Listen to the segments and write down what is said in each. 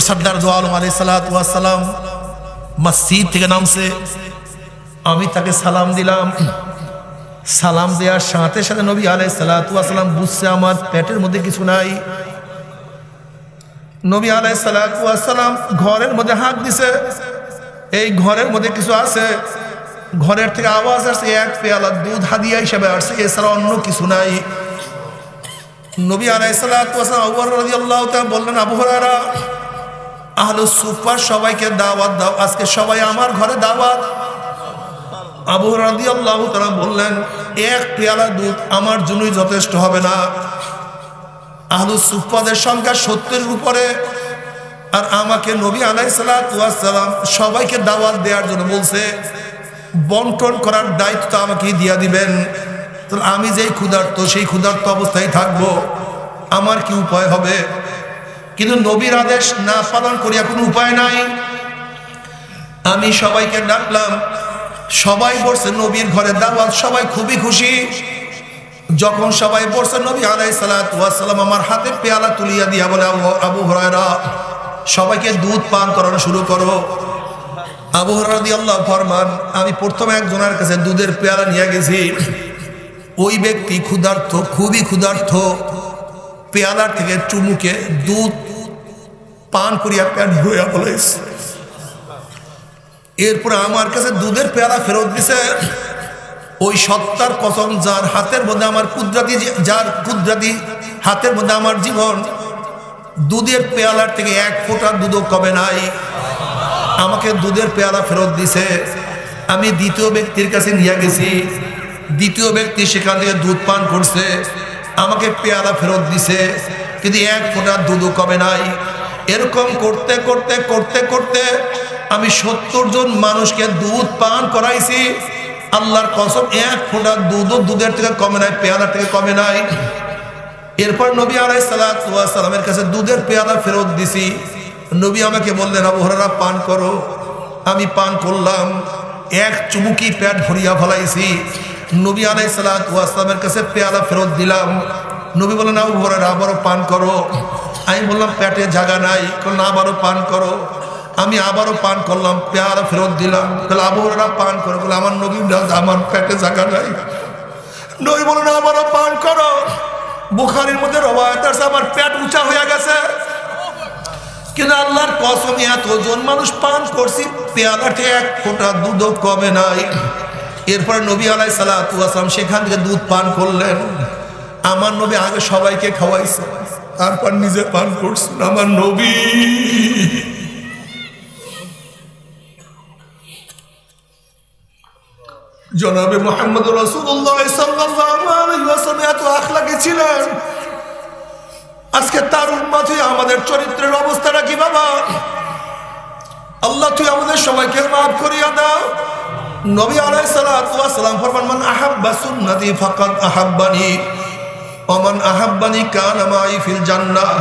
এরপর সর্দার দোয়া আলম আলি সালাম মসজিদ থেকে নামছে। আমি তাকে সালাম দিলাম। সালাম দেওয়ার সাথে সাথে নবী আলাই সালাম বুঝছে আমার পেটের মধ্যে কিছু নাই। নবী আলাই সালাম ঘরের মধ্যে হাত দিছে। এই ঘরের মধ্যে কিছু আছে। ঘরের থেকে আওয়াজ আসছে, এক পেয়ালা দুধ হাদিয়া হিসেবে আসছে, এছাড়া অন্য কিছু নাই। নবী আলাই সালাম বললেন, আবু হরারা আহলো সুপার সবাইকে দাওয়াত দাও। আজকে সবাই আমার ঘরে দাওয়াত। আবু রাদি আল্লাহ তারা বললেন, এক পেয়ালা দুধ আমার জন্যই যথেষ্ট হবে না। আহলু সুফাদের সংখ্যা সত্তরের উপরে। আর আমাকে নবী আলাই সালাম সবাইকে দাওয়াত দেওয়ার জন্য বলছে, বন্টন করার দায়িত্ব তো আমাকে দিয়া দিবেন। আমি যেই ক্ষুধার্ত, সেই ক্ষুধার্ত অবস্থায় থাকব। আমার কি উপায় হবে? কিন্তু নবীর আদেশ না পালন করিয়া কোনো উপায় নাই। আমি সবাইকে ডাকলাম, সবাই বসছে নবীর ঘরে দাওয়াত, সবাই খুবই খুশি। যখন সবাই বসছে নবী আলাই সালাম আমার হাতে পেয়ালা তুলিয়া দিয়া বলে, আবু- হরায়রা, সবাইকে দুধ পান করানো শুরু করো। আবু হরাদি আল্লাহ ফরমান, আমি প্রথমে একজনের কাছে দুধের পেয়ালা নিয়ে গেছি। ওই ব্যক্তি ক্ষুধার্থ খুবই ক্ষুধার্থ পেয়ালার থেকে চুমুকে দুধ পান করিয়া পেট ভরিয়া বলেছে। এরপরে আমার কাছে দুধের পেয়ালা ফেরত দিছে। ওই সত্তার কসম যার হাতের মধ্যে আমার কুদরাতি যার কুদরাতি হাতের মধ্যে আমার জীবন, দুধের পেয়ালার থেকে এক ফোঁটা দুধও কমে নাই। আমাকে দুধের পেয়ালা ফেরত দিছে। আমি দ্বিতীয় ব্যক্তির কাছে নিয়ে গেছি। দ্বিতীয় ব্যক্তি সেখান থেকে দুধ পান করছে। আমাকে পেয়ালা ফেরত দিছে। কিন্তু এক ফোঁটা দুধও কমে নাই। এরকম করতে করতে করতে করতে আমি সত্তর জন মানুষকে দুধ পান করাইছি। আল্লাহর কসম, এক ফোঁটা দুধও দুধের থেকে কমে নাই, পেয়ালার থেকে কমে নাই। এরপর নবী আলাই সালামের কাছে দুধের পেয়ালা ফেরত দিছি। নবী আমাকে বললেন আবহাওয়ারা পান করো। আমি পান করলাম, এক চুমুকি প্যাট ভরিয়া ফলাইছি। নবী আলাই সালামের কাছে পেয়ালা ফেরত দিলাম। নবী বললেন আবহাওয়ারা আবারও পান করো। আমি বললাম পেটে জায়গা নাই। না আবারও পান করো। আমি আবারও পান করলাম পেয়ালা ফেরত দিলাম। তাহলে আবহাওয়ারা পান করো। বলে আমার নবী বললেন, আমার পেটে জায়গা নাই। নই বলুন আবারও পান করো। বুখারির মধ্যে রবায়ত আছে আমার পেট উঁচা হয়ে গেছে। কিন্তু আল্লাহর কসম এতজন মানুষ পান করছি পেয়ালাতে এক ফোঁটা দুধও কমে নাই। এরপরে নবী আলাই সালাম সেখান থেকে দুধ পান করলেন। আমার নবী আগে সবাইকে খাওয়াইছে। তারপর নিজে পান করছেন আমার নবী। জনাবে মোহাম্মদ রসুল্লাহ এত আখলাকে ছিলেন। আজকে তার উন্মাদ আমাদের চরিত্রের অবস্থাটা কি বাবা? আল্লাহ তুই আমাদের সবাইকে মাফ করিয়া দাও। নবী আলাই সালাম ফরমান, মান আহাব্বা সুন্নতি ফাকাদ আহাব্বানি। অমান আহাব্বানি কান আমাই ফিল জান্নাহ।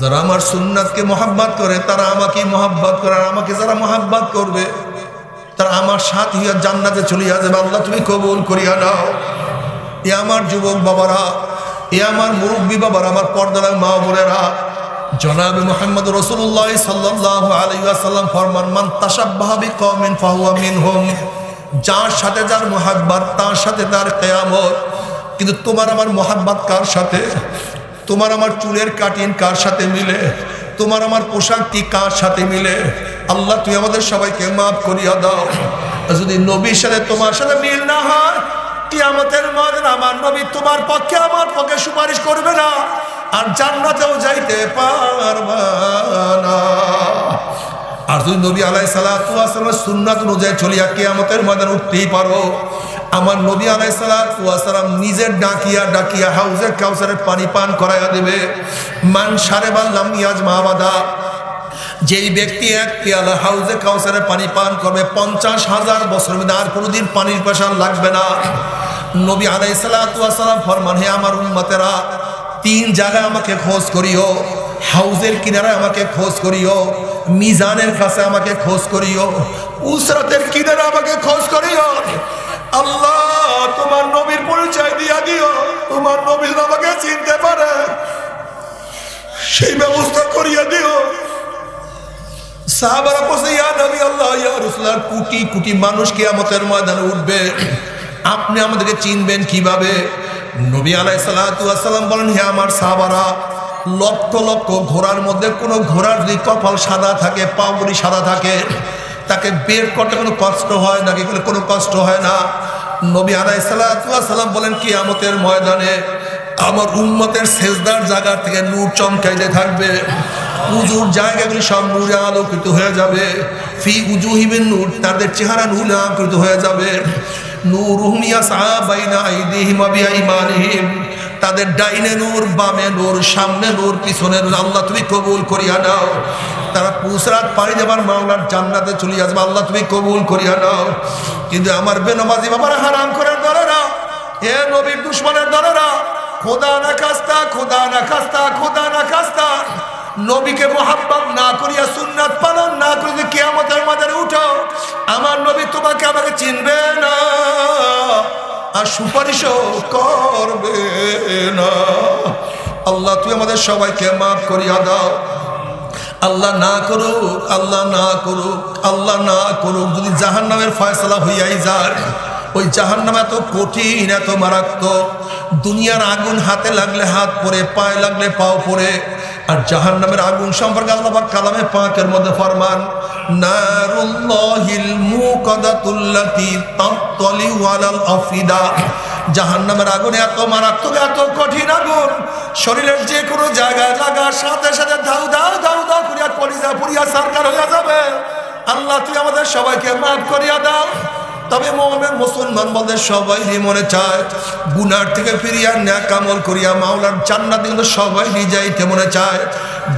যারা আমার সুন্নাতকে মহাব্বাত করে, তারা আমাকে মহাব্বাত করে, আর আমাকে যারা মহাব্বাত করবে, তারা আমার সাথ জান্নাতে চলিয়া যাবে। আল্লাহ, তুমি কবুল করিয়া নাও। এ আমার যুবক বাবারা, এ আমার মুরব্বী বাবারা, আমার পর্দার মা বোনেরা, জনাব মোহাম্মদ রসুল্লাহ সাল্লাহ আলাইসাল্লাম ফরমান, মান তাসাবাহাবি কমিন ফাহুয়া মিনহুম। যার সাথে যার মোহাব্বাত, তার সাথে তার কেয়ামত। কিন্তু তোমার আমার মোহাব্বাত কার সাথে? তোমার আমার চুলের কাটিন কার সাথে মিলে? তোমার আমার পোশাকটি কার সাথে মিলে? আল্লাহ তুই আমাদের সবাইকে মাফ করিয়া দাও। যদি নবীর সাথে তোমার সাথে মিল না হয়, কিয়ামতের মধ্যে আমার নবী তোমার পক্ষে আমার পক্ষে সুপারিশ করবে না। আর জান্নাতেও যাইতে পারবা না। আর যদি নবী আলাই সালামের সুন্নাত অনুযায়ী চলিয়া কেয়ামতের ময়দান উঠতেই পারো আমার নবী আলাই সালাম নিজের ডাকিয়া ডাকিয়া হাউজের কাউসারের পানি পান করাইয়া দেবে। মান সারে বাল্লাম ইয়াজ মাহবাদা যেই ব্যক্তি এক পেয়ালা হাউজে কাউসারে পানি পান করবে, পঞ্চাশ হাজার বছর আর কোনোদিন পানির পেশার লাগবে না। নবী আলাই সালাম ফরমান, হে আমার উম্মতেরা, তিন জায়গায় আমাকে খোঁজ করিও। হাউজের কিনারে আমাকে খোঁজ করিও। মিজানের কাছে আমাকে খোঁজ করিও। উসরাতের কিনারে আমাকে খোঁজ করিও। আল্লাহ, তোমার নবীর পরিচয় দিয়া দিও। তোমার নবীর আমাকে চিনতে পারে। সেই ব্যবস্থা করিয়া দিও। আল্লাহ, ইয়া মানুষ ময়দানে উঠবে। আপনি আমাদেরকে চিনবেন কীভাবে? বলেন আমার সাহাবারা লক্ষ ঘোড়ার মধ্যে কোনো ঘোড়ার যদি কপাল সাদা থাকে, পাগুড়ি সাদা থাকে তাকে বের করতে কোনো কষ্ট হয় নাকি কোনো কষ্ট হয় না? নবী আলাই সালাম বলেন কি আমতের ময়দানে আমার উম্মতের সেজদার জায়গা থেকে নূর চমকাইতে থাকবে। উজুর জায়গাগুলি সব নূরে আলোকিত হয়ে যাবে। ফি উজু হিবেন নূর, তাদের চেহারা নূরে আলোকিত হয়ে যাবে। নূর হুমিয়া সাহাবাইনা আইদিহিম আবিয়া ইমানিহিম তাদের ডাইনে নূর, বামে নূর, সামনে নূর, পিছনে আল্লাহ তুমি কবুল করিয়া নাও। তারা পুসরাত পাড়ি যাবার মাওলার জান্নাতে চলে আসবে, আল্লাহ তুমি কবুল করিয়া নাও। কিন্তু আমার বেনমাজি বাবার হারাম করার দলেরা, এ নবীর দুশ্মনের দলেরা, খোদা না খাস্তা খোদা না খাস্তা খোদা না খাস্তা নবীকে মোহাব্বত না করিয়া সুন্নাত পালন না করিয়া কেয়ামতের মাঝে উঠো আর সুপারিশও করবে না। আল্লাহ, তুই আমাদের সবাইকে মাফ করিয়া দাও। আল্লাহ না করুক, আল্লাহ না করুক, আল্লাহ না করুক, যদি জাহান নামের ফয়সলা হইয়াই যায়, ওই জাহান নাম এত কঠিন, এত মারাত্মক, দুনিয়ার আগুন হাতে লাগলে হাত পরে, পায়ে লাগলে পাও পরে আর জাহান নামের আগুন সম্পর্কে আল্লাহ কালামে পাকের মধ্যে ফরমান আফিদা। জাহান্নামের আগুন এত মারাত্মক, এত কঠিন আগুন, শরীরের যে কোনো জায়গায় লাগার সাথে সাথে দাউ দাউ দাউ দাউ করিয়া কলিজা পুরিয়া সরকার হইয়া যাবে। আল্লাহ, তুই আমাদের সবাইকে মাফ করিয়া দাও। তবে মোহামের মুসলমান বলতে সবাই মনে চায়। গুনার থেকে ফিরিয়া ন্যাক আমল করিয়া মাওলার চান্না কিন্তু সবাই যাইতে মনে চায়।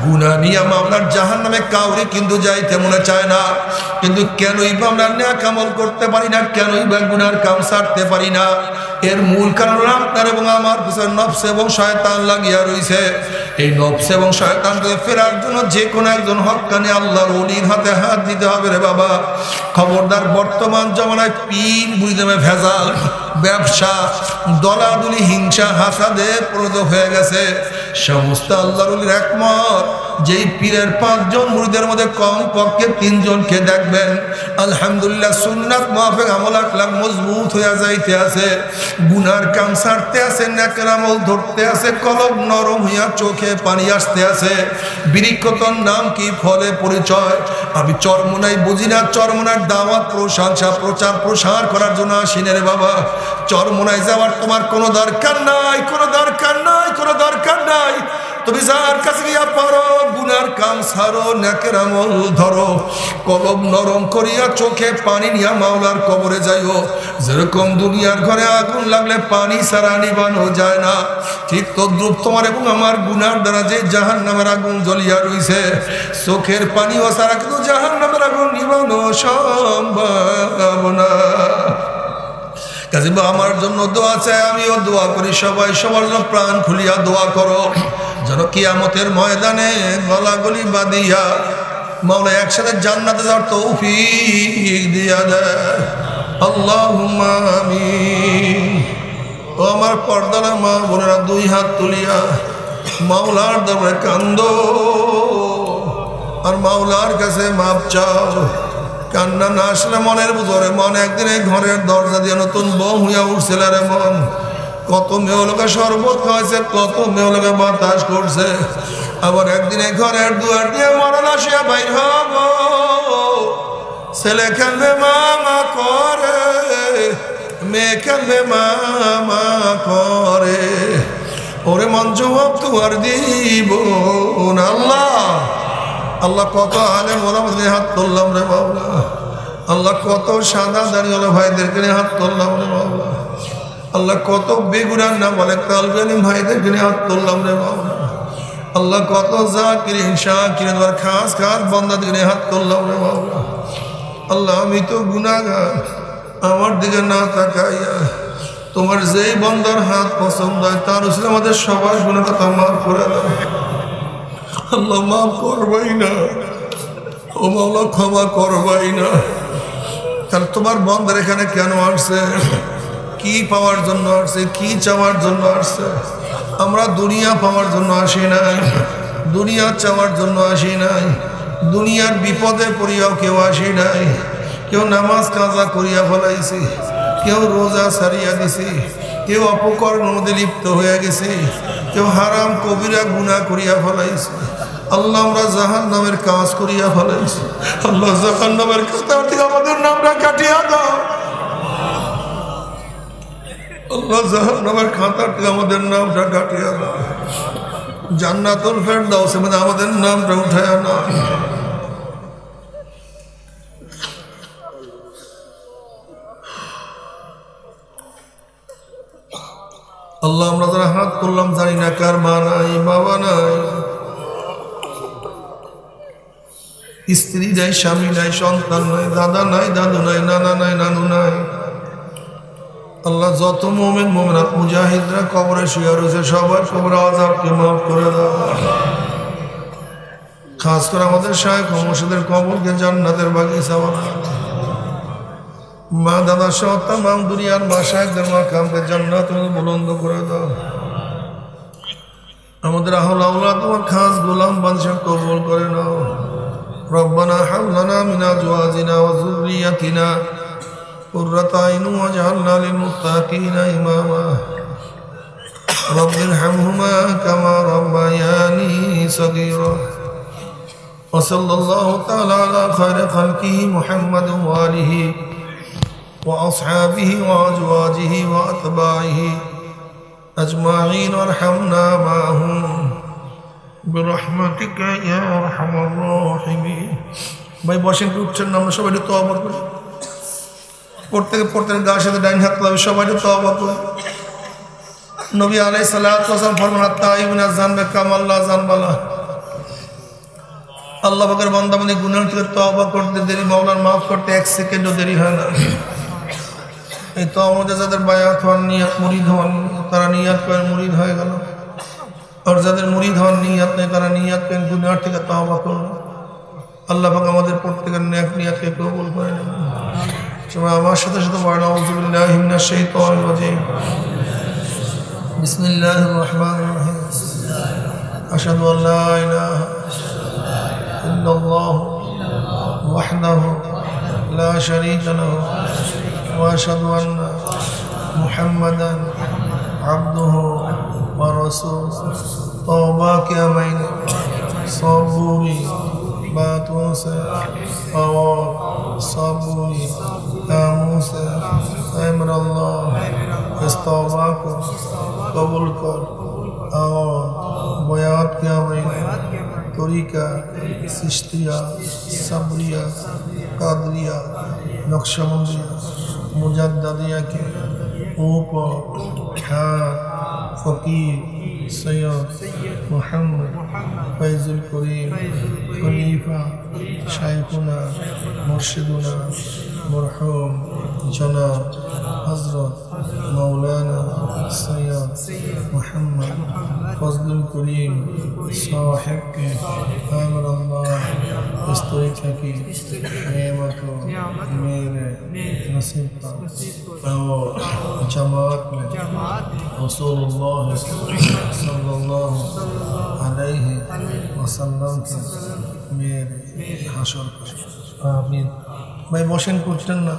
গুনা নিয়ে মামলার জাহান নামে কাউরি কিন্তু যাইতে মনে চায় না। কিন্তু কেনই বা আমরা ন্যাক আমল করতে পারি না, কেনই বা গুনার কাম সারতে পারি না। এর মূল কারণ আপনার এবং আমার পিছনে নফস এবং শয়তান লাগিয়া রয়েছে এই নফস এবং শয়তানকে ফেরার জন্য যে কোনো একজন হকানি আল্লাহর অলির হাতে হাত দিতে হবে রে বাবা। খবরদার বর্তমান জমানায় পিন বুঝলামে ভেজাল, ব্যবসা, দলাদলি, হিংসা, হাসাদে প্রদ হয়ে গেছে। সমস্ত আল্লাহর একমত। যেই পীরের পাঁচজন মুড়িদের মধ্যে কম পক্ষে তিনজনকে দেখবেন। আলহামদুলিল্লাহ সুন্নাত মাহফেক আমল আকলাম মজবুত হইয়া যাইতে আছে। গুনার কাম সারতে আছে, নেকের আমল ধরতে আছে, কলম নরম হইয়া চোখে পানি আসতে আছে। বৃক্ষতর নাম কি ফলে পরিচয়? আমি চরমোনাই বুঝি না চরমোনার দাওয়াত, প্রশংসা, প্রচার, প্রসার করার জন্য আসিনে রে বাবা। চরমোনায় যাওয়ার তোমার কোনো দরকার নাই, কোনো দরকার নাই, কোনো দরকার নাই। তুমি যার কাছে গিয়া পারো, গুনার কাম সারো নাকের আমল ধরো, কলম নরম করিয়া চোখে পানি নিয়া মাওলার কবরে যাইও। যেরকম দুনিয়ার ঘরে আগুন লাগলে পানি সারা নিবানো যায় না। ঠিক তদ্রুপ তোমার এবং আমার গুনার দ্বারা যে জাহান নামের আগুন জ্বলিয়া রইছে, চোখের পানি ও সারা কিন্তু জাহান নামের আগুন নিবানো সম্ভব না। কাজে আমার জন্য দোয়া চাই, আমিও দোয়া করি, সবাই সবার জন্য প্রাণ খুলিয়া দোয়া করো। যেন কিয়ামতের ময়দানে গলাগলি বাঁধিয়া মাওলা একসাথে জান্নাতে যাওয়ার তৌফিক দিয়া দেয়। আল্লাহ ও আমার পর্দালা মা বোনেরা, দুই হাত তুলিয়া মাওলার দরবারে কান্দ। আর মাওলার কাছে মাপ চাও। কান্না না আসলে মনের বুঝরে মন একদিন ঘরের দরজা দিয়ে নতুন বউ হইয়া উঠছিল রে মন। কত মেয়ে লোকে শরবত খাওয়াইছে, কত মেয়ে লোকে বাতাস করছে। আবার একদিন ঘরের দুয়ার দিয়ে মরণ আসিয়া বাইর হব। ছেলে খেলবে মামা করে, মেয়ে খেলবে মামা করে। ওরে মন জবাব তোমার দিব আল্লাহ। আল্লাহ কত আলে মোলামত নিয়ে হাত তুললাম রে বাবলা আল্লাহ কত সাদা দাঁড়িয়ে ভাইদেরকে হাত তুললাম রে বাবলা আল্লাহ কত বেগুনার না বলে কালবেনি ভাইদেরকে নিয়ে হাত রে বাবলা আল্লাহ কত যা কিরে হিংসা কিনে তোমার খাস খাস বন্দাদিকে নিয়ে হাত তুললাম রে বাবলা আল্লাহ, আমি তো গুনাগার আমার দিকে না তাকাইয়া তোমার যেই বন্দার হাত পছন্দ হয়, তার উচিত আমাদের সবার গুণের কথা মাফ করে দাও। আল্লাহ, মাফ করবাই না। ও মাওলা, ক্ষমা করবাই না। তাহলে তোমার বন্ধের এখানে কেন আসছে? কি পাওয়ার জন্য আসছে, কি চাওয়ার জন্য আসছে? আমরা দুনিয়া পাওয়ার জন্য আসি নাই, দুনিয়া চাওয়ার জন্য আসি নাই, দুনিয়ার বিপদে পড়িয়াও কেউ আসি নাই। কেউ নামাজ কাজা করিয়া ফেলাইছে, কেউ রোজা সারিয়া দিছে কেউ অপকর্ম মধ্যে লিপ্ত হয়ে গেছে, কেউ হারাম কবিরা গুণা করিয়া ফেলাইছে। আল্লাহ আমরা জাহান নামের কাজ করিয়া ফেলাইছি। আল্লাহ জাহান নামের থেকে আমাদের নামটা কাটিয়া দাও। মধ্যে আমাদের নামটা উঠায় না আল্লাহ আমরা যারা হাত করলাম জানি না কার মা নাই, বাবা নাই। স্ত্রী নাই, স্বামী নাই, সন্তান নাই, দাদা নাই, দাদু নাই, নানা নাই, নানু নাই। আল্লাহ যত মোমেন মোমেনাত মুজাহিদরা কবরে শুয়ে রয়েছে, সবার কবর আজাবকে মাফ করে দাও। খাস করে আমাদের শাহ মসজিদের কবরকে জান্নাতের বাগিচা মা দাদা সহ তাম দুনিয়ার মা সাহেবদের মা কামকে জান্নাত বুলন্দ করে দাও। আমাদের আহল আউলা তোমার খাস গোলাম বাদশাহ কবুল করে নাও। রব্বানা হামলানা মিনা জওয়াজিনা ওয়া যুররিয়াতিনা قرة عين واجعلنا للمتقين إماما رب ارحمهما كما ربياني صغيرا وصلى الله تعالى على خير خلقه محمد وآله وأصحابه وأزواجه وأتباعه أجمعين وارحمنا معهم برحمتك يا أرحم الراحمين ভাই বসেন কি উঠছেন না আমরা সবাই একটু তওবা করি প্রত্যেকে প্রত্যেকের গায়ের সাথে ডাইন হাত লাগবে সবাই তওবা করি নবী আলাই সালাম ফরমান তাইবিনা জানবে কামাল্লাহ জানবালা আল্লাহ পাকের বান্দাবান্দি গুনাহ থেকে তওবা করতে দেরি, মাওলার মাফ করতে এক সেকেন্ডও দেরি হয় না। এই তো আমাদের যাদের বায়াত হওয়ার নিয়াত, মুরিদ হওয়ার তারা নিয়াত করেন, মুরিদ হয়ে গেল। আর যাদের মুরিদ হওয়ার নিয়াত নেই, তারা নিয়াত করেন, গুনার থেকে তওবা করল আল্লাহ পাক আমাদের প্রত্যেকের ন্যাক নিয়াতকে কবুল করে নেবেন তোমরা আমার সাথে সাথে পড়েন আউযুবিল্লাহি মিনাশ শাইতানির রাজিম বিসমিল্লাহির রহমানির রহিম আশহাদু আন লা ইলাহা ইল্লাল্লাহ وحده لا شريك له واشهد ان محمدا عبده ورسوله توبہ کیا میں نے صبوری باتوں سے اور صبوری नामों से ऐ मेरा अल्लाह इस तौबा को कबूल कर। और बयात क्या मैं तरीका सिश्तिया सबरिया कादरिया नक्शबंदिया मुजदिया के ऊपर फकीर, सैयद। محمد فيض الكريم خليفة شيخنا مرشدنا مرحوم جناب حضرت مولانا সৈয়দ মোহাম্মদ ফজলুল করিম সাহেবকে আমার আল্লাহ استوئی تھکی نعمت و میرے نصیب کا اور جماعت میں رسول اللہ صلی اللہ علیہ وسلم کے میرے حشر کا آمین بھائی موشن پوچھنا